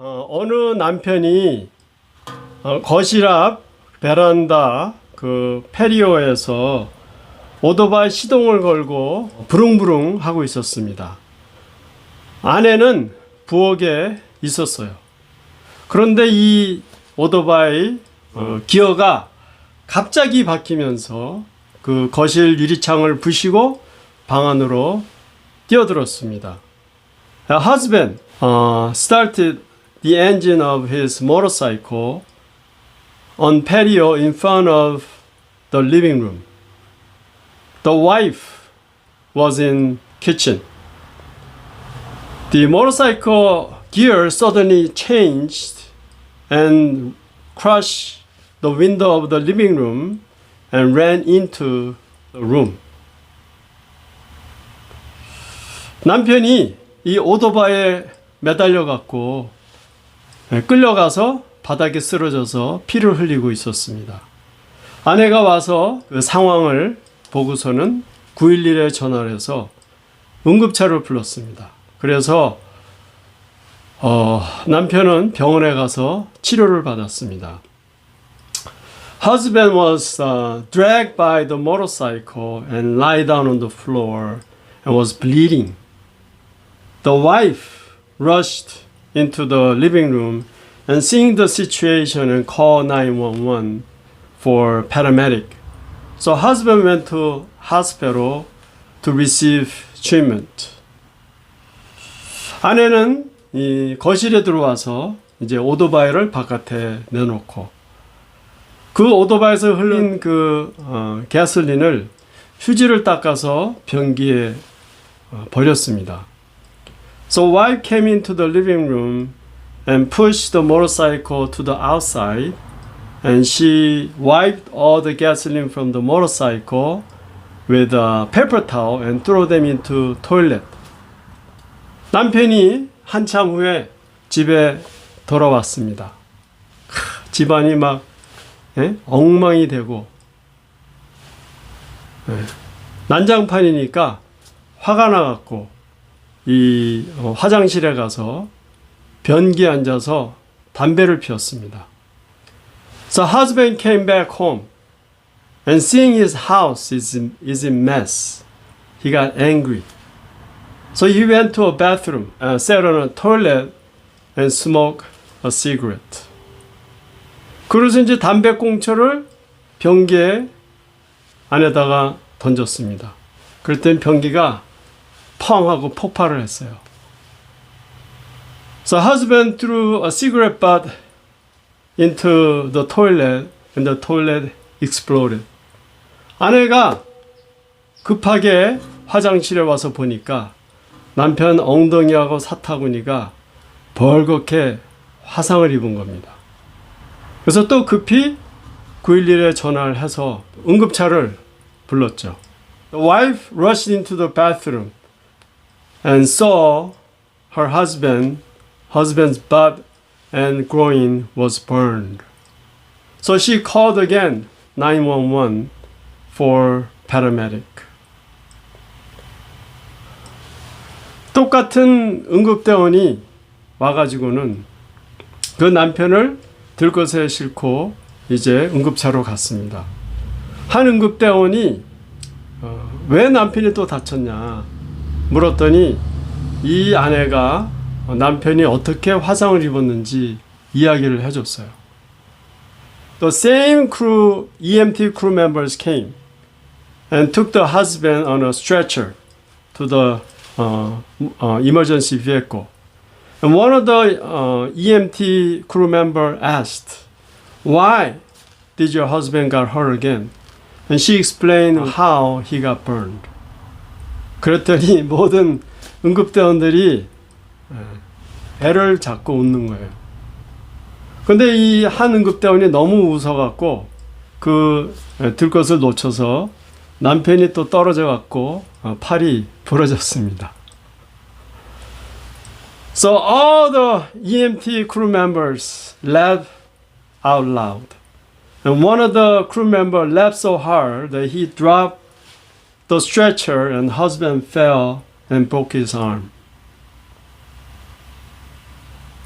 어, 어느 남편이 어, 거실 앞 베란다 그 페리오에서 오토바이 시동을 걸고 부릉부릉 하고 있었습니다. 아내는 부엌에 있었어요. 그런데 이 오토바이 어, 기어가 갑자기 바뀌면서 그 거실 유리창을 부시고 방 안으로 뛰어들었습니다. A husband uh, started the engine of his motorcycle on patio in front of the living room. The wife was in kitchen. The motorcycle gear suddenly changed and crushed the window of the living room and ran into the room. 남편이 이 오토바이에 매달려 갖고 끌려가서 바닥에 쓰러져서 피를 흘리고 있었습니다. 아내가 와서 그 상황을 보고서는 911에 전화를 해서 응급차를 불렀습니다. 그래서 어, 남편은 병원에 가서 치료를 받았습니다. Husband was uh, dragged by the motorcycle and lie down on the floor and was bleeding. The wife rushed into the living room and seeing the situation and called 911 for paramedic. So husband went to hospital to receive treatment. 아내는 이 거실에 들어와서 이제 오토바이를 바깥에 내놓고 그 오토바이에서 흘린 그 어, 가솔린을 휴지를 닦아서 변기에 어, 버렸습니다. So wife came into the living room and pushed the motorcycle to the outside and she wiped all the gasoline from the motorcycle with a paper towel and threw them into toilet. 남편이 한참 후에 집에 돌아왔습니다. 크, 집안이 막 예? 엉망이 되고 예. 난장판이니까 화가 나갖고 이 어, 화장실에 가서 변기에 앉아서 담배를 피웠습니다. So husband came back home and seeing his house is in, is in mess, he got angry. So he went to a bathroom, uh, sat on a toilet and smoked a cigarette. 그래서 이제 담배꽁초를 변기에 안에다가 던졌습니다. 그랬더니 변기가 펑 하고 폭발을 했어요. So husband threw a cigarette butt into the toilet and the toilet exploded. 아내가 급하게 화장실에 와서 보니까 남편 엉덩이하고 사타구니가 벌겋게 화상을 입은 겁니다. 그래서 또 급히 911에 전화를 해서 응급차를 불렀죠. The wife rushed into the bathroom and saw her husband, husband's butt and groin was burned. So she called again 911 for paramedic. 똑같은 응급대원이 와가지고는 그 남편을 들것에 싣고 이제 응급차로 갔습니다. 한 응급대원이 어, 왜 남편이 또 다쳤냐 물었더니 이 아내가 남편이 어떻게 화상을 입었는지 이야기를 해줬어요. The same crew, EMT crew members came and took the husband on a stretcher to the uh, uh, emergency vehicle. And one of the uh, EMT crew member asked, "Why did your husband got hurt again?" And she explained how he got burned. 그랬더니 모든 응급대원들이 애를 잡고 웃는 거예요. 근데 이 한 응급대원이 너무 웃어갖고 그 들것을 놓쳐서 남편이 또 떨어져갖고 어, 팔이 부러졌습니다. So all the EMT crew members laughed out loud. And one of the crew members laughed so hard that he dropped the stretcher and husband fell and broke his arm.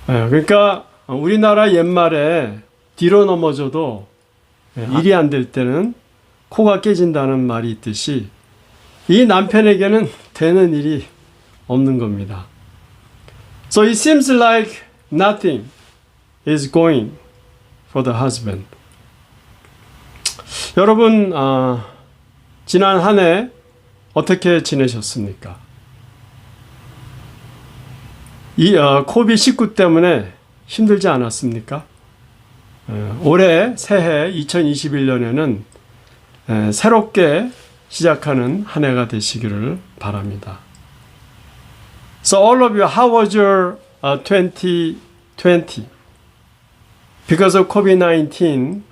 예, 그러니까 우리나라 옛말에 뒤로 넘어져도 예, 일이 안 될 때는 코가 깨진다는 말이 있듯이 이 남편에게는 되는 일이 없는 겁니다. So it seems like nothing is going for the husband. 여러분, 아, 지난 한 해 어떻게 지내셨습니까? 이 어, 코비 19 때문에 힘들지 않았습니까? 어, 올해 새해 2021년에는 에, 새롭게 시작하는 한 해가 되시기를 바랍니다. So all of you, how was your uh, 2020? Because of COVID-19,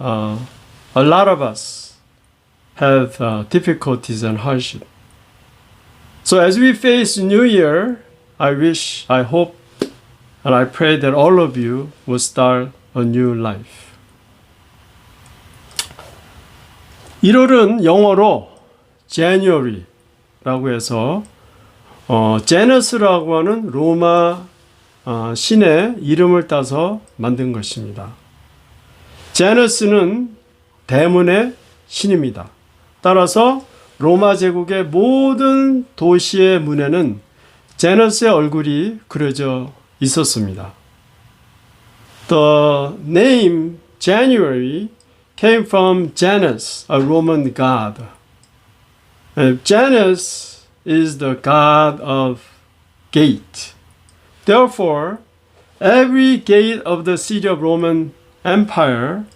uh, a lot of us have uh, difficulties and hardship. So as we face New Year, I wish, I hope, and I pray that all of you will start a new life. 1월은 영어로 January라고 해서 어, 제너스라고 하는 로마 어, 신의 이름을 따서 만든 것입니다. 제너스는 대문의 신입니다. 따라서 로마 제국의 모든 도시의 문에는 제너스의 얼굴이 그려져 있었습니다. The name January came from Janus, a Roman god. Uh, Janus is the god of gate. Therefore, every gate of the city of Roman Empire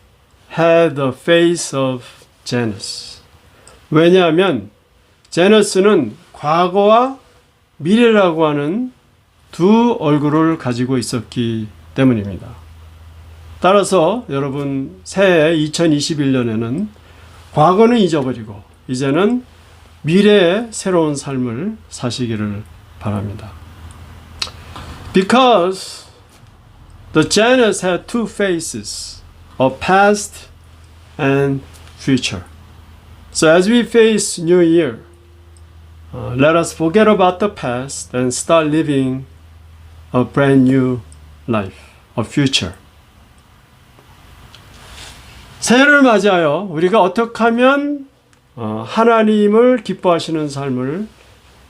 had the face of Janus. 왜냐하면 제너스는 과거와 미래라고 하는 두 얼굴을 가지고 있었기 때문입니다. 따라서 여러분 새해 2021년에는 과거는 잊어버리고 이제는 미래의 새로운 삶을 사시기를 바랍니다. Because the Janus had two faces, a past and future. So as we face New Year, uh, let us forget about the past and start living a brand new life, a future. 새해를 맞이하여 우리가 어떻게 하면 어, 하나님을 기뻐하시는 삶을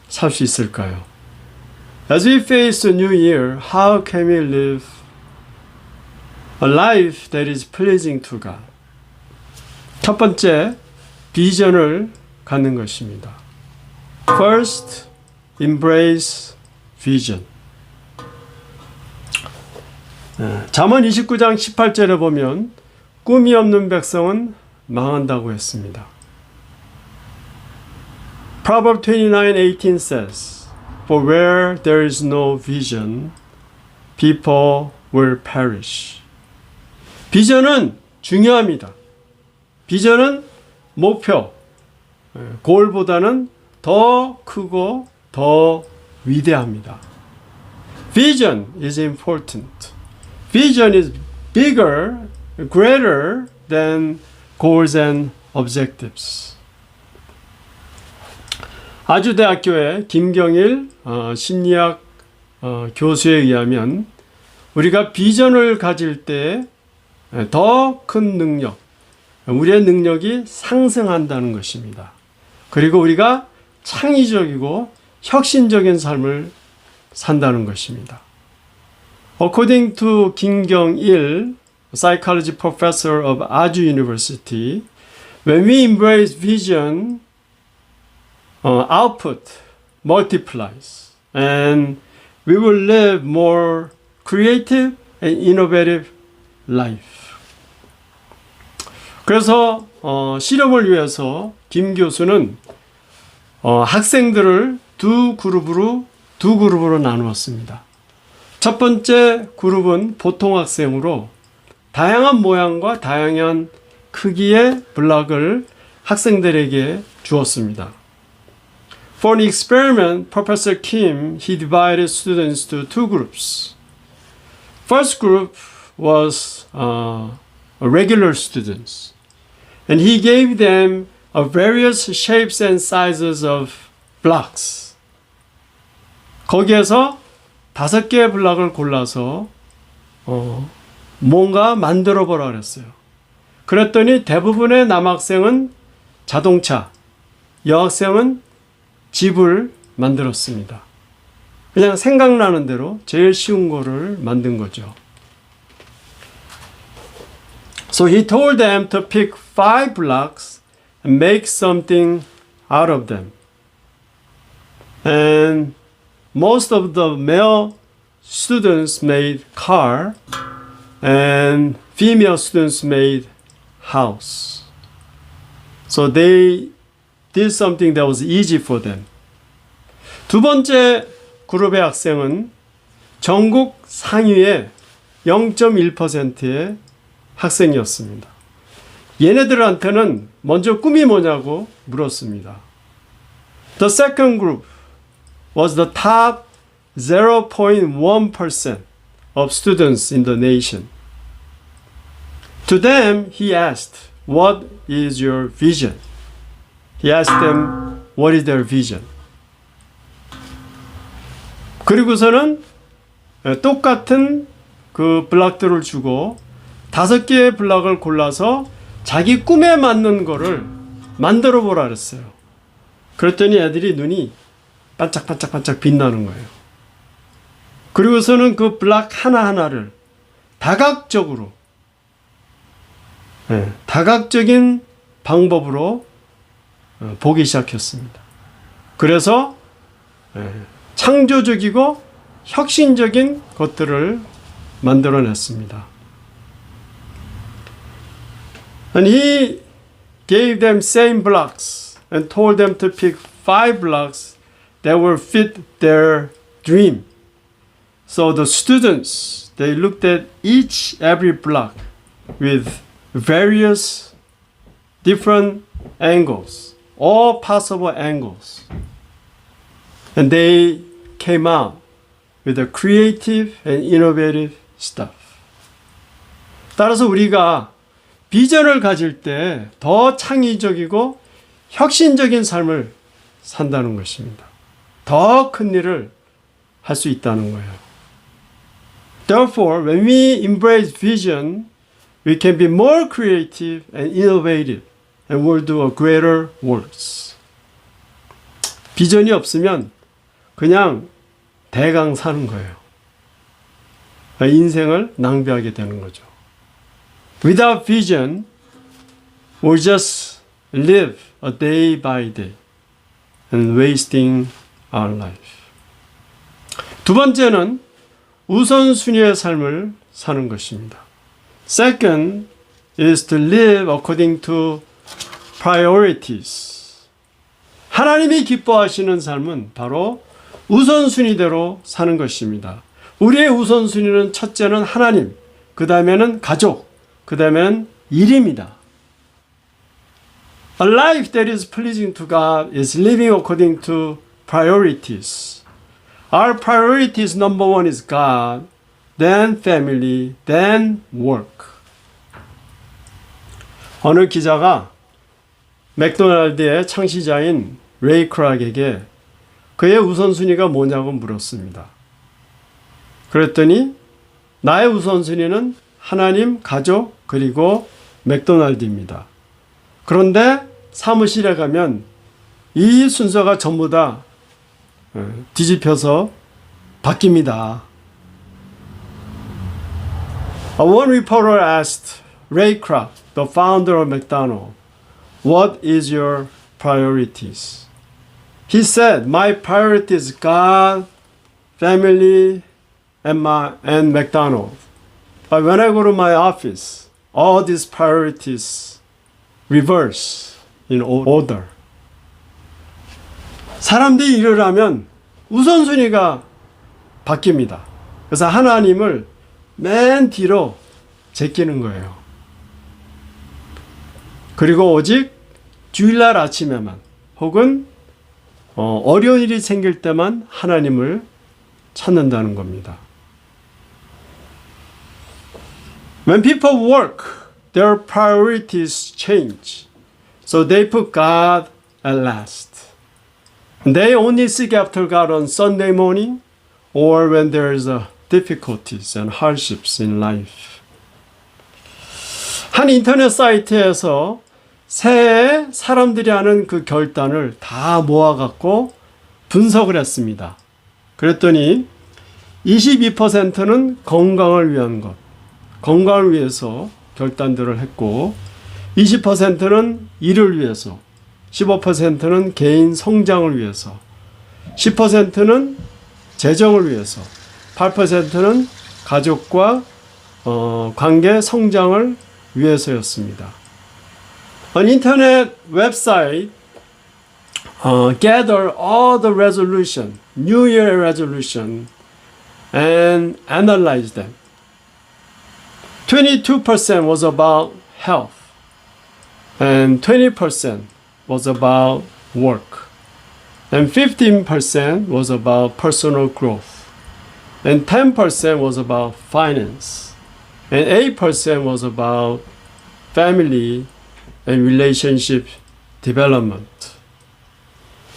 살 수 있을까요? As we face a new year, how can we live a life that is pleasing to God? 첫 번째, 비전을 갖는 것입니다. First, embrace vision. 예, 잠언 29장 18절에 보면 꿈이 없는 백성은 망한다고 했습니다. Proverb 29:18 says, "For where there is no vision, people will perish." 비전은 중요합니다. 비전은 목표, 예, 골보다는 더 크고 더 위대합니다. Vision is important. Vision is bigger, greater than goals and objectives. 아주대학교의 김경일 어, 심리학 어, 교수에 의하면 우리가 비전을 가질 때 더 큰 능력, 우리의 능력이 상승한다는 것입니다. 그리고 우리가 창의적이고 혁신적인 삶을 산다는 것입니다. According to 김경일, psychology professor of Aju University, when we embrace vision, uh, output multiplies and we will live more creative and innovative life. 그래서 어, 실험을 위해서 김 교수는 어, 학생들을 두 그룹으로 두 그룹으로 나누었습니다. 첫 번째 그룹은 보통 학생으로 다양한 모양과 다양한 크기의 블락을 학생들에게 주었습니다. For an experiment, Professor Kim he divided students to two groups. First group was uh, regular students, and he gave them uh, various shapes and sizes of blocks. 거기에서 다섯 개의 블락을 골라서 어, 뭔가 만들어 보라 그랬어요. 그랬더니 대부분의 남학생은 자동차, 여학생은 집을 만들었습니다. 그냥 생각나는 대로 제일 쉬운 거를 만든 거죠. So he told them to pick five blocks and make something out of them. And most of the male students made car and female students made house. So they did something that was easy for them. 두 번째 그룹의 학생은 전국 상위의 0.1%의 학생이었습니다. 얘네들한테는 먼저 꿈이 뭐냐고 물었습니다. The second group was the top 0.1% of students in the nation. To them, he asked, What is your vision? He asked them, What is their vision? 그리고서는 똑같은 그 블락들을 주고 다섯 개의 블락을 골라서 자기 꿈에 맞는 거를 만들어 보라 그랬어요. 그랬더니 애들이 눈이 반짝반짝 반짝 빛나는 거예요. 그리고서는 그 블락 하나하나를 다각적으로 예, 다각적인 방법으로 어, 보기 시작했습니다. 그래서 예, 창조적이고 혁신적인 것들을 만들어냈습니다. And he gave them same blocks and told them to pick five blocks that will fit their dream. So the students they looked at each every block with various different angles, all possible angles. And they came out with a creative and innovative stuff. 따라서 우리가 비전을 가질 때 더 창의적이고 혁신적인 삶을 산다는 것입니다. 더 큰 일을 할 수 있다는 거예요. Therefore, when we embrace vision, we can be more creative and innovative and will do greater works. 비전이 없으면 그냥 대강 사는 거예요. 인생을 낭비하게 되는 거죠. Without vision, we just live a day by day and wasting our life. 두 번째는 우선순위의 삶을 사는 것입니다. Second is to live according to priorities. 하나님이 기뻐하시는 삶은 바로 우선순위대로 사는 것입니다. 우리의 우선순위는 첫째는 하나님, 그 다음에는 가족, 그 다음에는 일입니다. A life that is pleasing to God is living according to priorities. Our priorities number one is God, then family, then work. 어느 기자가 맥도날드의 창시자인 레이 크락에게 그의 우선순위가 뭐냐고 물었습니다. 그랬더니 나의 우선순위는 하나님, 가족, 그리고 맥도날드입니다. 그런데 사무실에 가면 이 순서가 전부 다 어, 뒤집혀서 바뀝니다. One reporter asked Ray Kroc, the founder of McDonald's, what is your priorities? He said, my priority is God, family, and my and McDonald's. But when I go to my office, all these priorities reverse in order. 사람들이 일을 하면 우선순위가 바뀝니다. 그래서 하나님을 맨 뒤로 제끼는 거예요. 그리고 오직 주일날 아침에만 혹은 어, 어려운 일이 생길 때만 하나님을 찾는다는 겁니다. When people work, their priorities change. So they put God at last. They only seek after God on Sunday morning or when there is a difficulties and hardships in life. 한 인터넷 사이트에서 새해 사람들이 하는 그 결단을 다 모아갖고 분석을 했습니다. 그랬더니 22%는 건강을 위한 것, 건강을 위해서 결단들을 했고, 20%는 일을 위해서, 15%는 개인 성장을 위해서, 10%는 재정을 위해서, 8%는 가족과 어, 관계 성장을 위해서였습니다. Internet website uh, gather all the resolution, New Year resolution, and analyze them. 22% was about health, and 20% was about work, and 15% was about personal growth, and 10% was about finance, and 8% was about family and relationship development.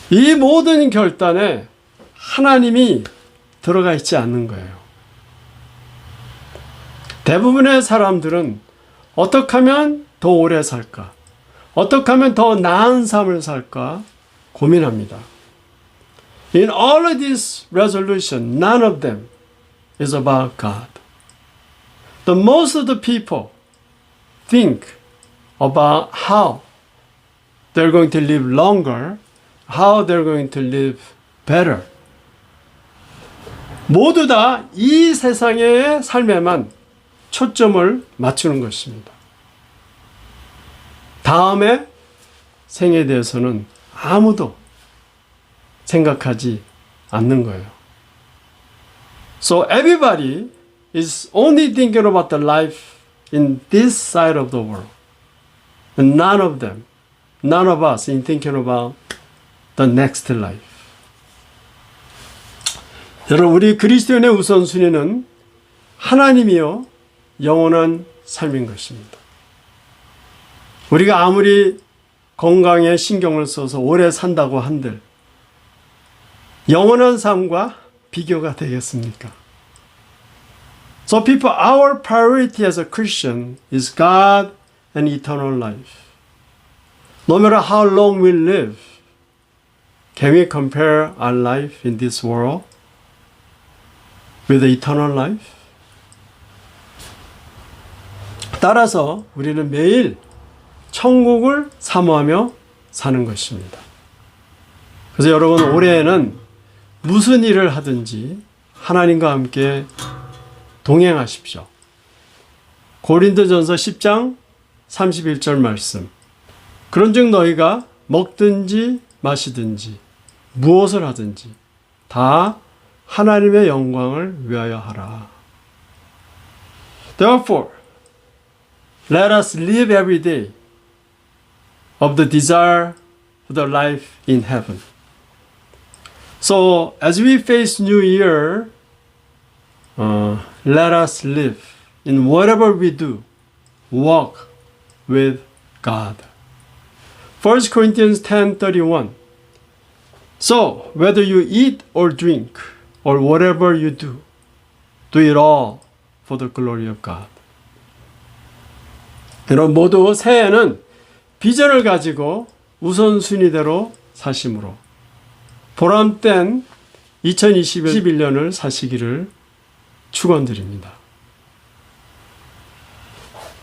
이 모든 결단에 하나님이 들어가 있지 않는 거예요. 대부분의 사람들은 어떻게 하면 더 오래 살까? 어떻게 하면 더 나은 삶을 살까? 고민합니다. In all of this resolution, none of them is about God. The most of the people think about how they're going to live longer, how they're going to live better. 모두 다 이 세상의 삶에만 초점을 맞추는 것입니다. 다음에 생에 대해서는 아무도 생각하지 않는 거예요. So everybody is only thinking about the life in this side of the world. And none of them, none of us in thinking about the next life. 여러분, 우리 그리스도인의 우선순위는 하나님이요, 영원한 삶인 것입니다. 우리가 아무리 건강에 신경을 써서 오래 산다고 한들, 영원한 삶과 비교가 되겠습니까? So people, our priority as a Christian is God and eternal life. No matter how long we live, can we compare our life in this world with the eternal life? 따라서 우리는 매일 천국을 사모하며 사는 것입니다. 그래서 여러분 올해에는 무슨 일을 하든지 하나님과 함께 동행하십시오. 고린도전서 10장 31절 말씀. 그런즉 너희가 먹든지 마시든지 무엇을 하든지 다 하나님의 영광을 위하여 하라. Therefore, let us live every day of the desire for the life in heaven. So, as we face New Year, uh, let us live in whatever we do, walk with God. 1 Corinthians 10:31 So, whether you eat or drink or whatever you do, do it all for the glory of God. 여러분 모두 새해는 비전을 가지고 우선순위대로 사심으로 보람된 2021년을 사시기를 축원드립니다.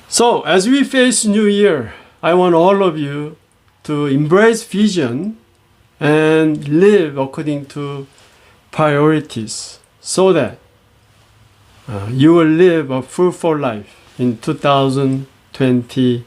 So, as we face New Year, I want all of you to embrace vision and live according to priorities so that uh, you will live a fruitful life in 2021. 21